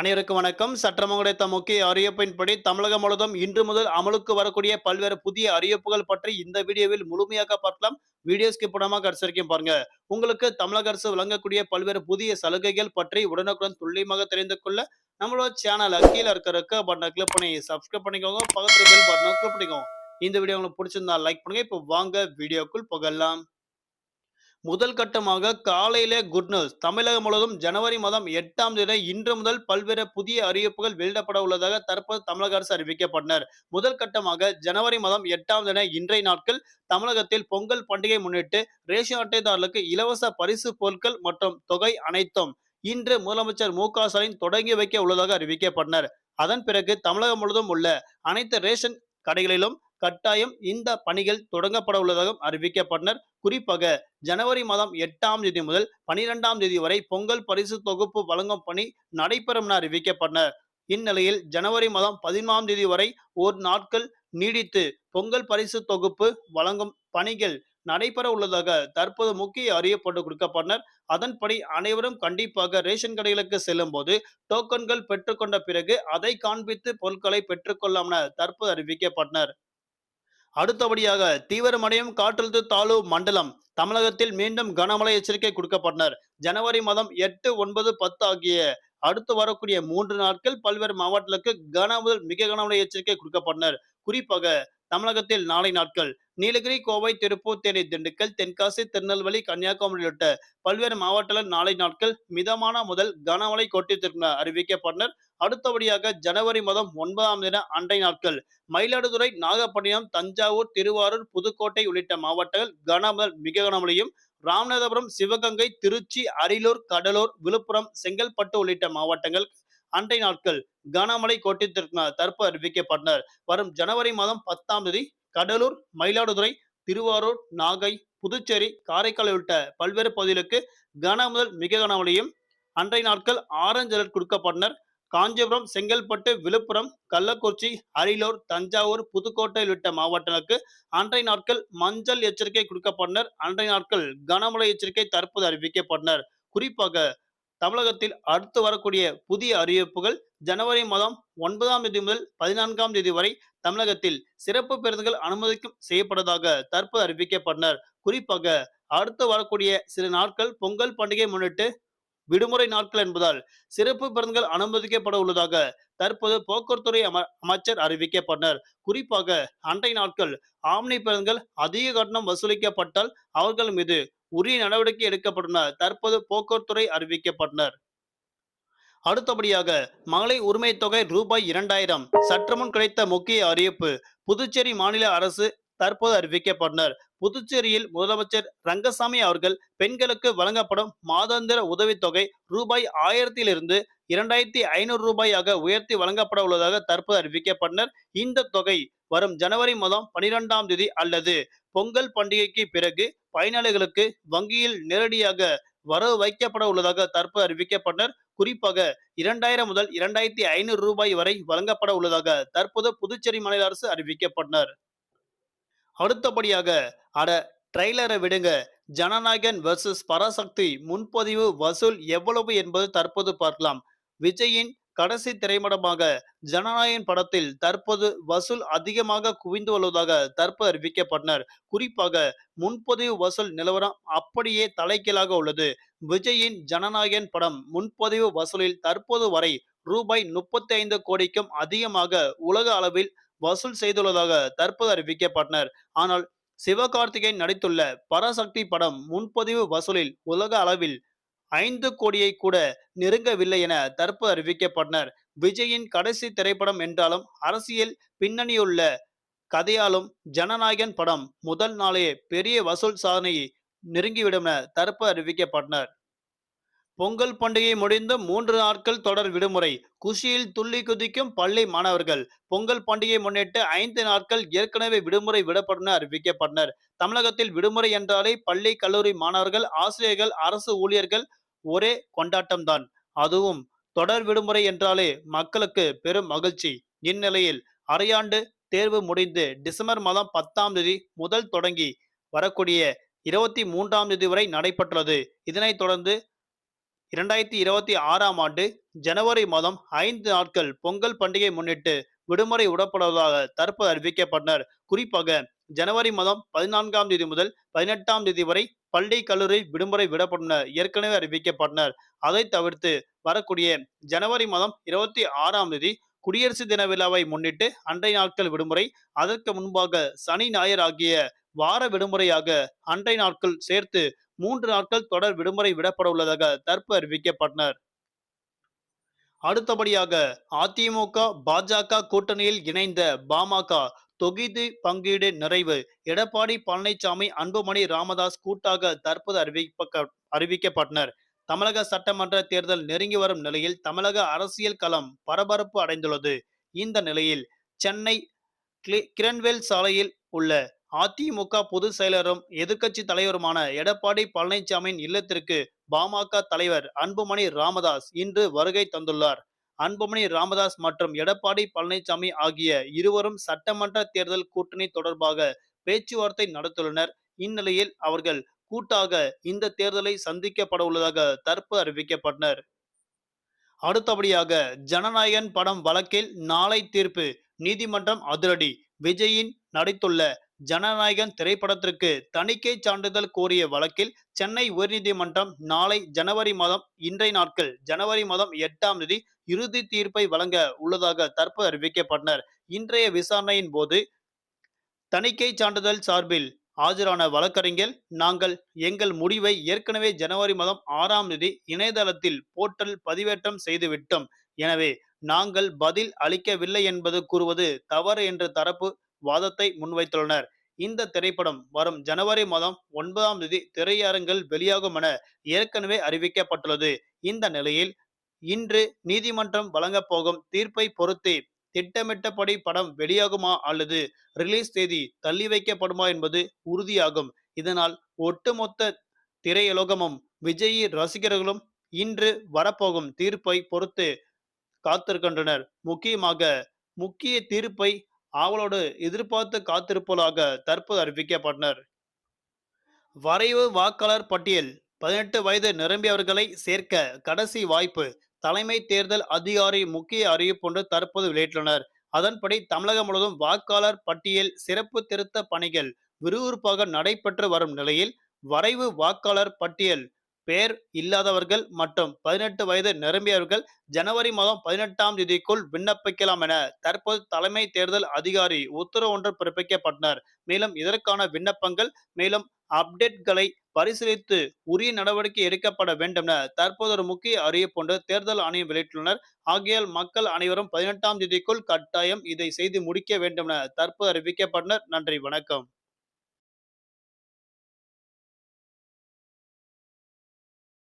அனைவருக்கும் வணக்கம். சட்டம் கிடைத்த முக்கிய அறிவிப்பின்படி தமிழகம் முழுவதும் இன்று முதல் அமலுக்கு வரக்கூடிய பல்வேறு புதிய அறிவிப்புகள் பற்றி இந்த வீடியோவில் முழுமையாக பார்க்கலாம். வீடியோ ஸ்கிப் பண்ணாம கடைசி வரைக்கும் பாருங்க. உங்களுக்கு தமிழக அரசு வழங்கக்கூடிய பல்வேறு புதிய சலுகைகள் பற்றி உடனுக்குடன் துல்லியமாக தெரிந்து கொள்ள நம்மளோட சேனல் கீழே இருக்கிற பட்டனை கிளிக் பண்ணி சப்ஸ்கிரைப் பண்ணிக்கோங்க. பக்கத்துல பெல் பட்டனை கிளிக் பண்ணிக்கோங்க. இந்த வீடியோ உங்களுக்கு பிடிச்சிருந்தா லைக் பண்ணுங்க. இப்போ வாங்க வீடியோக்குள் புகழலாம் முதல் கட்டமாக காலையிலே குட் நியூஸ் தமிழகம் முழுவதும் ஜனவரி மாதம் எட்டாம் தேதி இன்று முதல் பல்வேறு புதிய அறிவிப்புகள் வெளியிடப்பட உள்ளதாக தற்போது தமிழக அரசு அறிவிக்கப்பட்டனர். முதல் கட்டமாக ஜனவரி மாதம் எட்டாம் தேதி இன்றைய நாட்கள் தமிழகத்தில் பொங்கல் பண்டிகை முன்னிட்டு ரேஷன் அட்டைதாரர்களுக்கு இலவச பரிசு பொருட்கள் மற்றும் தொகை அனைத்தும் இன்று முதலமைச்சர் மு க ஸ்டாலின் தொடங்கி வைக்க உள்ளதாக அறிவிக்கப்பட்டனர். அதன் பிறகு தமிழகம் முழுவதும் உள்ள அனைத்து ரேஷன் கடைகளிலும் கட்டாயம் இந்த பணிகள் தொடங்கப்பட உள்ளதாகவும் அறிவிக்கப்பட்டனர். குறிப்பாக ஜனவரி மாதம் எட்டாம் தேதி முதல் பனிரெண்டாம் தேதி வரை பொங்கல் பரிசு தொகுப்பு வழங்கும் பணி நடைபெறும் என அறிவிக்கப்பட்டனர். இந்நிலையில் ஜனவரி மாதம் பதினாம் தேதி வரை ஒரு நாட்கள் நீடித்து பொங்கல் பரிசு தொகுப்பு வழங்கும் பணிகள் நடைபெற உள்ளதாக தற்போது முக்கிய அறியப்பட்டு கொடுக்கப்பட்டனர். அதன்படி அனைவரும் கண்டிப்பாக ரேஷன் கடைகளுக்கு செல்லும் போது டோக்கன்கள் பெற்றுக்கொண்ட பிறகு அதை காண்பித்து பொருட்களை பெற்றுக்கொள்ளலாம் என தற்போது அறிவிக்கப்பட்டனர். அடுத்தபடியாக தீவிரமடையும் காற்றழுத்த தாழ்வு மண்டலம் தமிழகத்தில் மீண்டும் கனமழை எச்சரிக்கை கொடுக்கப்பட்டனர். ஜனவரி மாதம் எட்டு ஒன்பது பத்து ஆகிய அடுத்து வரக்கூடிய மூன்று நாட்கள் பல்வேறு மாவட்டங்களுக்கு கன முதல் மிக கனமழை எச்சரிக்கை கொடுக்கப்பட்டனர். குறிப்பாக தமிழகத்தில் நாளை நாட்கள் நீலகிரி கோவை திருப்பூர் தேனி திண்டுக்கல் தென்காசி திருநெல்வேலி கன்னியாகுமரி உள்ளிட்ட பல்வேறு மாவட்டங்கள் நாளை நாட்கள் மிதமான முதல் கனமழை கொட்டித்திருக்க அறிவிக்கப்பட்டனர். அடுத்தபடியாக ஜனவரி மாதம் ஒன்பதாம் தின அண்டை நாட்கள் மயிலாடுதுறை நாகப்பட்டினம் தஞ்சாவூர் திருவாரூர் புதுக்கோட்டை உள்ளிட்ட மாவட்டங்கள் கனமுதல் மிக கனமழையும் ராமநாதபுரம் சிவகங்கை திருச்சி அரியலூர் கடலூர் விழுப்புரம் செங்கல்பட்டு உள்ளிட்ட மாவட்டங்கள் அண்டை நாட்கள் கனமழை கொட்டித்திருக்க தற்போது அறிவிக்கப்பட்டனர். வரும் ஜனவரி மாதம் பத்தாம் தேதி கடலூர் மயிலாடுதுறை திருவாரூர் நாகை புதுச்சேரி காரைக்கால் உள்ளிட்ட பல்வேறு பகுதிகளுக்கு கன முதல் மிக கனமழையும் அன்றைய நாட்கள் ஆரஞ்சு அலர்ட் கொடுக்கப்பட்டனர். காஞ்சிபுரம் செங்கல்பட்டு விழுப்புரம் கள்ளக்குறிச்சி அரியலூர் தஞ்சாவூர் புதுக்கோட்டை உள்ளிட்ட மாவட்டங்களுக்கு அன்றைய நாட்கள் மஞ்சள் எச்சரிக்கை கொடுக்கப்பட்டனர். அன்றைய நாட்கள் கனமழை எச்சரிக்கை தற்போது அறிவிக்கப்பட்டனர். குறிப்பாக தமிழகத்தில் அடுத்து வரக்கூடிய புதிய அறிவிப்புகள் ஜனவரி மாதம் ஒன்பதாம் தேதி முதல் பதினான்காம் தேதி வரை தமிழகத்தில் சிறப்பு பேருந்துகள் அனுமதிக்கும் செய்யப்பட்டதாக தற்போது அறிவிக்கப்பட்டனர். குறிப்பாக அடுத்து வரக்கூடிய சில நாட்கள் பொங்கல் பண்டிகை முன்னிட்டு விடுமுறை நாட்கள் என்பதால் சிறப்பு பேருந்துகள் அனுமதிக்கப்பட உள்ளதாக தற்போது போக்குவரத்துறை அமைச்சர் அறிவிக்கப்பட்டனர். குறிப்பாக அண்டை நாட்கள் ஆம்னி பேருந்துகள் அதிக கட்டணம் வசூலிக்கப்பட்டால் அவர்கள் மீது உரிய நடவடிக்கை எடுக்கப்பட்டனர். தற்போது போக்குவரத்துறை அறிவிக்கப்பட்டனர். அடுத்தபடியாக மகளிர் உரிமை தொகை ரூபாய் இரண்டாயிரம். சற்று முன் கிடைத்த முக்கிய அறிவிப்பு புதுச்சேரி மாநில அரசு தற்போது அறிவிக்கப்பட்டனர். புதுச்சேரியில் முதலமைச்சர் ரங்கசாமி அவர்கள் பெண்களுக்கு வழங்கப்படும் மாதாந்திர உதவித்தொகை ரூபாய் ஆயிரத்திலிருந்து இரண்டாயிரத்தி ஐநூறு ரூபாயாக உயர்த்தி வழங்கப்பட உள்ளதாக தற்போது அறிவிக்கப்பட்டனர். இந்த தொகை வரும் ஜனவரி மாதம் பனிரெண்டாம் தேதி அல்லது பொங்கல் பண்டிகைக்கு பிறகு பயனாளிகளுக்கு வங்கியில் நேரடியாக வரவு வைக்கப்பட உள்ளதாக தற்போது அறிவிக்கப்பட்டனர். குறிப்பாக இரண்டாயிரம் முதல் இரண்டாயிரத்தி ஐநூறு ரூபாய் வரை வழங்கப்பட உள்ளதாக தற்போது புதுச்சேரி மாநில அரசு அறிவிக்கப்பட்டனர். அடுத்தபடியாக அட ட்ரெய்லரை விடுங்க. ஜனநாயகன் வெர்சஸ் பராசக்தி முன்பதிவு வசூல் எவ்வளவு என்பது தற்போது பார்க்கலாம். விஜயின் கடைசி திரைப்படமாக ஜனநாயகன் படத்தில் தற்போது வசூல் அதிகமாக குவிந்து வருவதாக தற்போது அறிவிக்கப்பட்டனர். குறிப்பாக முன்பதிவு வசூல் நிலவரம் அப்படியே தலைக்கீழாக உள்ளது. விஜயின் ஜனநாயகன் படம் முன்பதிவு வசூலில் தற்போது வரை ரூபாய் முப்பத்தி ஐந்து கோடிக்கும் அதிகமாக உலக அளவில் வசூல் செய்துள்ளதாக தற்போது அறிவிக்கப்பட்டனர். ஆனால் சிவகார்த்திகேயன் நடித்துள்ள பராசக்தி படம் முன்பதிவு வசூலில் உலக அளவில் ஐந்து கோடியை கூட நெருங்கவில்லை என தற்போது அறிவிக்கப்பட்டனர். விஜயின் கடைசி திரைப்படம் என்றாலும் அரசியல் பின்னணியுள்ள கதையாலும் ஜனநாயகன் படம் முதல் நாளே பெரிய வசூல் சாதனையை நெருங்கிவிடும் என தற்போது அறிவிக்கப்பட்டனர். பொங்கல் பண்டிகை முடிந்து மூன்று நாட்கள் தொடர் விடுமுறை. குஷியில் துள்ளி குதிக்கும் பள்ளி மாணவர்கள். பொங்கல் பண்டிகை முன்னிட்டு ஐந்து நாட்கள் ஏற்கனவே விடுமுறை விடப்படும் அறிவிக்கப்பட்டனர். தமிழகத்தில் விடுமுறை என்றாலே பள்ளி கல்லூரி மாணவர்கள் ஆசிரியர்கள் அரசு ஊழியர்கள் ஒரே கொண்டாட்டம்தான். அதுவும் தொடர் விடுமுறை என்றாலே மக்களுக்கு பெரும் மகிழ்ச்சி. இந்நிலையில் அரையாண்டு தேர்வு முடிந்து டிசம்பர் மாதம் பத்தாம் தேதி முதல் தொடங்கி வரக்கூடிய இருபத்தி மூன்றாம் தேதி வரை நடைபெற்றுள்ளது. இதனைத் தொடர்ந்து இரண்டாயிரத்தி இருபத்தி ஆறாம் ஆண்டு ஜனவரி மாதம் ஐந்து நாட்கள் பொங்கல் பண்டிகை முன்னிட்டு விடுமுறை விடப்படுவதாக தற்போது அறிவிக்கப்பட்டனர். குறிப்பாக ஜனவரி மாதம் பதினான்காம் தேதி முதல் பதினெட்டாம் தேதி வரை பள்ளி கல்லூரி விடுமுறை விடப்படும் ஏற்கனவே அறிவிக்கப்பட்டனர். அதை தவிர்த்து வரக்கூடிய ஜனவரி மாதம் இருபத்தி ஆறாம் தேதி குடியரசு தின விழாவை முன்னிட்டு அன்றைய நாட்கள் விடுமுறை அதற்கு முன்பாக சனி ஞாயிறு ஆகிய வார விடுமுறையாக அன்றைய நாட்கள் சேர்த்து மூன்று நாட்கள் தொடர் விடுமுறை விடப்பட உள்ளதாக தற்போது அறிவிக்கப்பட்டனர். அடுத்தபடியாக அதிமுக பாஜக கூட்டணியில் இணைந்த பாமக தொகுதி பங்கீடு நிறைவு எடப்பாடி பழனிசாமி அன்புமணி ராமதாஸ் கூட்டாக தற்போது அறிவிக்க அறிவிக்கப்பட்டனர். தமிழக சட்டமன்ற தேர்தல் நெருங்கி வரும் நிலையில் தமிழக அரசியல் களம் பரபரப்பு அடைந்துள்ளது. இந்த நிலையில் சென்னை கிளி- கிரன்வேல் சாலையில் உள்ள அதிமுக பொதுச் செயலரும் எதிர்க்கட்சி தலைவருமான எடப்பாடி பழனிசாமியின் இல்லத்திற்கு பாமக தலைவர் அன்புமணி ராமதாஸ் இன்று வருகை தந்துள்ளார். அன்புமணி ராமதாஸ் மற்றும் எடப்பாடி பழனிசாமி ஆகிய இருவரும் சட்டமன்ற தேர்தல் கூட்டணி தொடர்பாக பேச்சுவார்த்தை நடத்தியுள்ளனர் இந்நிலையில் அவர்கள் கூட்டாக இந்த தேர்தலை சந்திக்கப்பட உள்ளதாக தற்பு அறிவிக்கப்பட்டனர். அடுத்தபடியாக ஜனநாயகன் படம் வழக்கில் நாளை தீர்ப்பு நீதிமன்றம் அதிரடி விஜயின் நடித்துள்ள ஜனநாயகன் திரைப்படத்திற்கு தணிக்கை சான்றிதழ் கோரிய வழக்கில் சென்னை உயர்நீதிமன்றம் நாளை ஜனவரி மாதம் இன்றைய நாட்கள் ஜனவரி மாதம் எட்டாம் தேதி இறுதி தீர்ப்பை வழங்க உள்ளதாக தற்போது அறிவிக்கப்பட்டனர். இன்றைய விசாரணையின் போது தணிக்கை சான்றிதழ் சார்பில் ஆஜரான வழக்கறிஞர் நாங்கள் எங்கள் முடிவை ஏற்கனவே ஜனவரி மாதம் ஆறாம் தேதி இணையதளத்தில் போர்ட்டல் பதிவேற்றம் செய்துவிட்டோம். எனவே நாங்கள் பதில் அளிக்கவில்லை என்பது கூறுவது தவறு என்ற தரப்பு வாதத்தை முன்வைத்துள்ளனர். இந்த திரைப்படம் வரும் ஜனவரி மாதம் ஒன்பதாம் தேதி திரையரங்கில் வெளியாகும் என ஏற்கனவே அறிவிக்கப்பட்டுள்ளது. இந்த நிலையில் இன்று நீதிமன்றம் வழங்கப் போகும் தீர்ப்பை பொறுத்து திட்டமிட்டபடி படம் வெளியாகுமா அல்லது ரிலீஸ் தேதி தள்ளி வைக்கப்படுமா என்பது உறுதியாகும். இதனால் ஒட்டுமொத்த திரையுலகமும் விஜய் ரசிகர்களும் இன்று வரப்போகும் தீர்ப்பை பொறுத்து காத்திருக்கின்றனர். முக்கியமாக முக்கிய தீர்ப்பை ஆவலோடு எதிர்பார்த்து காத்திருப்பதாக தற்போது அறிவிக்கப்பட்டனர். வரைவு வாக்காளர் பட்டியல் பதினெட்டு வயது நிரம்பியவர்களை சேர்க்க கடைசி வாய்ப்பு தலைமை தேர்தல் அதிகாரி முக்கிய அறிவிப்பொன்று தற்போது வெளியிட்டுள்ளனர். அதன்படி தமிழகம் முழுவதும் வாக்காளர் பட்டியல் சிறப்பு திருத்த பணிகள் விறுவிறுப்பாக நடைபெற்று வரும் நிலையில் வரைவு வாக்காளர் பட்டியல் பேர் இல்லாதவர்கள் மற்றும் பதினெட்டு வயது நிரம்பியவர்கள் ஜனவரி மாதம் பதினெட்டாம் தேதிக்குள் விண்ணப்பிக்கலாம் என தற்போது தலைமை தேர்தல் அதிகாரி உத்தரவு ஒன்று பிறப்பிக்கப்பட்டனர். மேலும் இதற்கான விண்ணப்பங்கள் மேலும் அப்டேட்களை பரிசீலித்து உரிய நடவடிக்கை எடுக்கப்பட வேண்டும் என தற்போது ஒரு முக்கிய அறிவிப்பு ஒன்று தேர்தல் ஆணையம் வெளியிட்டுள்ளனர். ஆகியால் மக்கள் அனைவரும் பதினெட்டாம் தேதிக்குள் கட்டாயம் இதை செய்து முடிக்க வேண்டும் என தற்போது அறிவிக்கப்பட்டனர். நன்றி வணக்கம்.